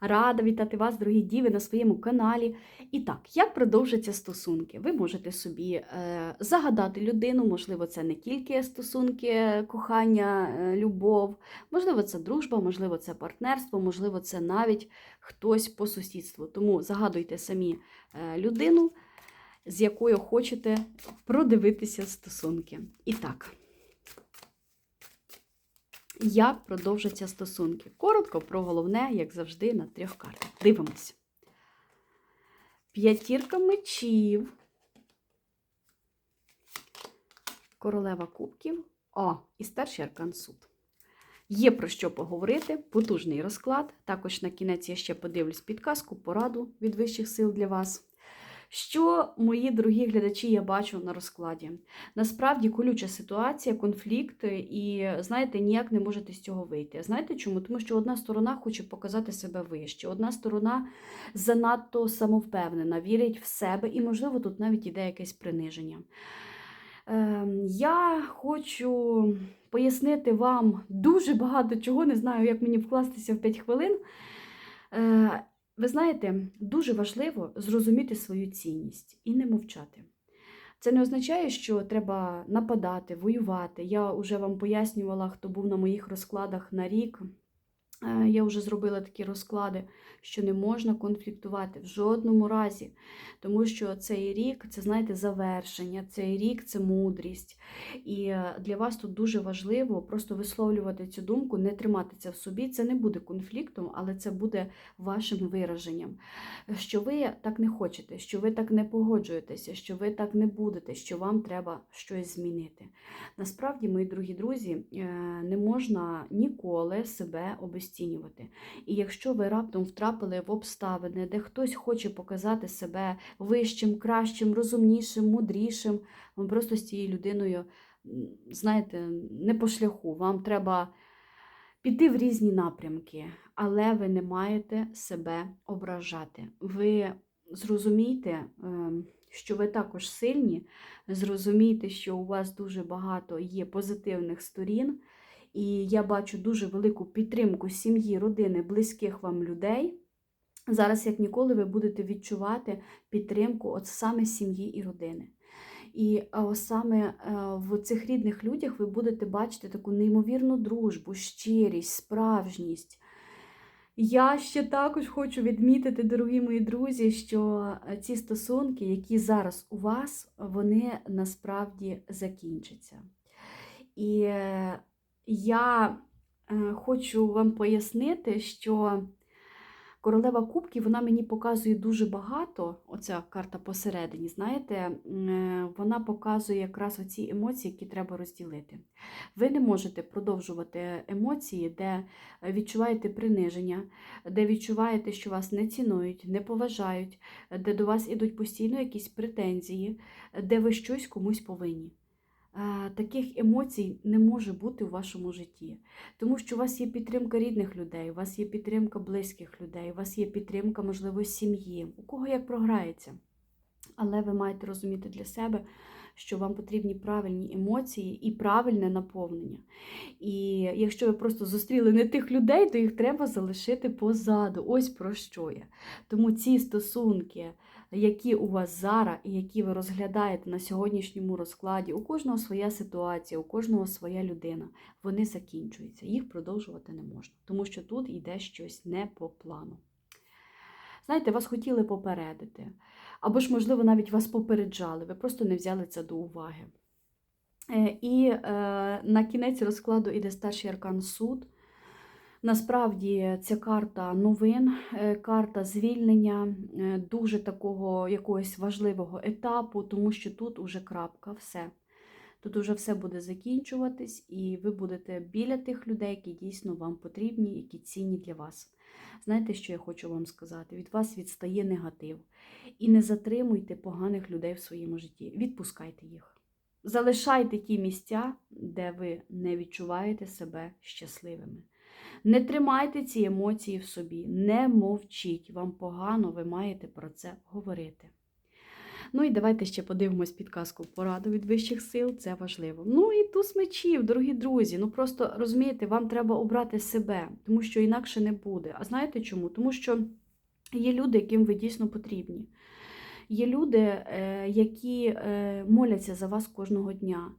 Рада вітати вас, дорогі діви, на своєму каналі. І так, як продовжаться стосунки? Ви можете собі е, загадати людину, можливо, це не тільки стосунки, кохання, е, любов, можливо, це дружба, можливо, це партнерство, можливо, це навіть хтось по сусідству. Тому загадуйте самі е, людину, з якою хочете продивитися стосунки. І так. Як продовжаться стосунки? Коротко про головне, як завжди, на трьох картах. Дивимось. П'ятірка мечів. Королева кубків. О, і старший аркан суд. Є про що поговорити, потужний розклад. Також на кінець я ще подивлюсь підказку, пораду від вищих сил для вас. Що, мої дорогі глядачі, я бачу на розкладі? Насправді колюча ситуація, конфлікт, і знаєте, ніяк не можете з цього вийти. Знаєте чому? Тому що одна сторона хоче показати себе вище, одна сторона занадто самовпевнена, вірить в себе, і, можливо, тут навіть іде якесь приниження. Ем, Я хочу пояснити вам дуже багато чого, не знаю, як мені вкластися в 5 хвилин. Ви знаєте, дуже важливо зрозуміти свою цінність і не мовчати. Це не означає, що треба нападати, воювати. Я вже вам пояснювала, хто був на моїх розкладах на рік. Е, Я вже зробила такі розклади, що не можна конфліктувати в жодному разі. Тому що цей рік це, знаєте, завершення, цей рік це мудрість. І для вас тут дуже важливо просто висловлювати цю думку, не тримати це в собі. Це не буде конфліктом, але це буде вашим вираженням. Що ви так не хочете, що ви так не погоджуєтеся, що ви так не будете, що вам треба щось змінити. Насправді, мої дорогі друзі, е, не можна ніколи себе обесцінювати. І якщо ви раптом втрапили в обставини, де хтось хоче показати себе вищим, кращим, розумнішим, мудрішим, вам просто з цією людиною, знаєте, не по шляху. Вам треба піти в різні напрямки, але ви не маєте себе ображати. Ви зрозумійте, ем, що ви також сильні, зрозумійте, що у вас дуже багато є позитивних сторін. І я бачу дуже велику підтримку сім'ї, родини, близьких вам людей. Зараз, як ніколи, ви будете відчувати підтримку от саме сім'ї і родини. І саме е, в цих рідних людях ви будете бачити таку неймовірну дружбу, щирість, справжність. Я ще також хочу відмітити, дорогі мої друзі, що е, ці стосунки, які зараз у вас, вони насправді закінчаться. І е, я е, хочу вам пояснити, що королева кубків вона мені показує дуже багато. Оця карта посередині, знаєте, е, вона показує якраз оці емоції, які треба розділити. Ви не можете продовжувати емоції, де відчуваєте приниження, де відчуваєте, що вас не цінують, не поважають, де до вас ідуть постійно якісь претензії, де ви щось комусь повинні. Е, Таких емоцій не може бути у вашому житті, тому що у вас є підтримка рідних людей, у вас є підтримка близьких людей, у вас є підтримка, можливо, сім'ї, у кого як програється. Але ви маєте розуміти для себе, що вам потрібні правильні емоції і правильне наповнення. І якщо ви просто зустріли не тих людей, то їх треба залишити позаду. Ось про що я. Тому ці стосунки, які у вас зараз і які ви розглядаєте на сьогоднішньому розкладі, у кожного своя ситуація, у кожного своя людина, вони закінчуються. Їх продовжувати не можна, тому що тут йде щось не по плану. Знаєте, вас хотіли попередити, або ж, можливо, навіть вас попереджали, ви просто не взяли це до уваги. Е, І е, на кінець розкладу іде старший аркан суд. Насправді ця карта новин, е, карта звільнення, е, дуже такого якогось важливого етапу, тому що тут уже крапка, все. Тут уже все буде закінчуватись, і ви будете біля тих людей, які дійсно вам потрібні, які цінні для вас. Знаєте, що я хочу вам сказати? Від вас відстає негатив. І не затримуйте поганих людей в своєму житті. Відпускайте їх. Залишайте ті місця, де ви не відчуваєте себе щасливими. Не тримайте ці емоції в собі, не мовчіть. Вам погано, ви маєте про це говорити. Ну і давайте ще подивимось підказку пораду від вищих сил, це важливо. Ну і туз мечів, дорогі друзі. Ну просто розумієте, вам треба обрати себе, тому що інакше не буде. А знаєте чому? Тому що є люди, яким ви дійсно потрібні. Є люди, е, які е, моляться за вас кожного дня,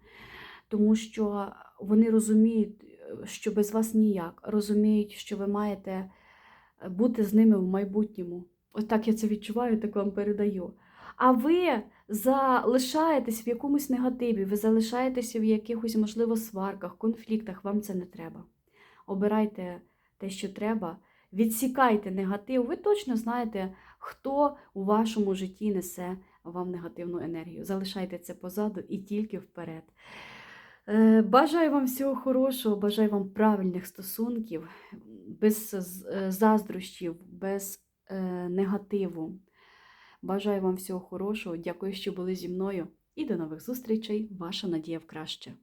тому що вони розуміють, що без вас ніяк, розуміють, що ви маєте бути з ними в майбутньому. Ось так я це відчуваю, так вам передаю. А ви залишаєтесь в якомусь негативі, ви залишаєтеся в якихось, можливо, сварках, конфліктах, вам це не треба. Обирайте те, що треба, відсікайте негатив. Ви точно знаєте, хто у вашому житті несе вам негативну енергію. Залишайте це позаду і тільки вперед. Е, Бажаю вам всього хорошого, бажаю вам правильних стосунків, без з- е, заздрощів, без е, негативу. Бажаю вам всього хорошого. Дякую, що були зі мною. І до нових зустрічей. Ваша Надія в краще.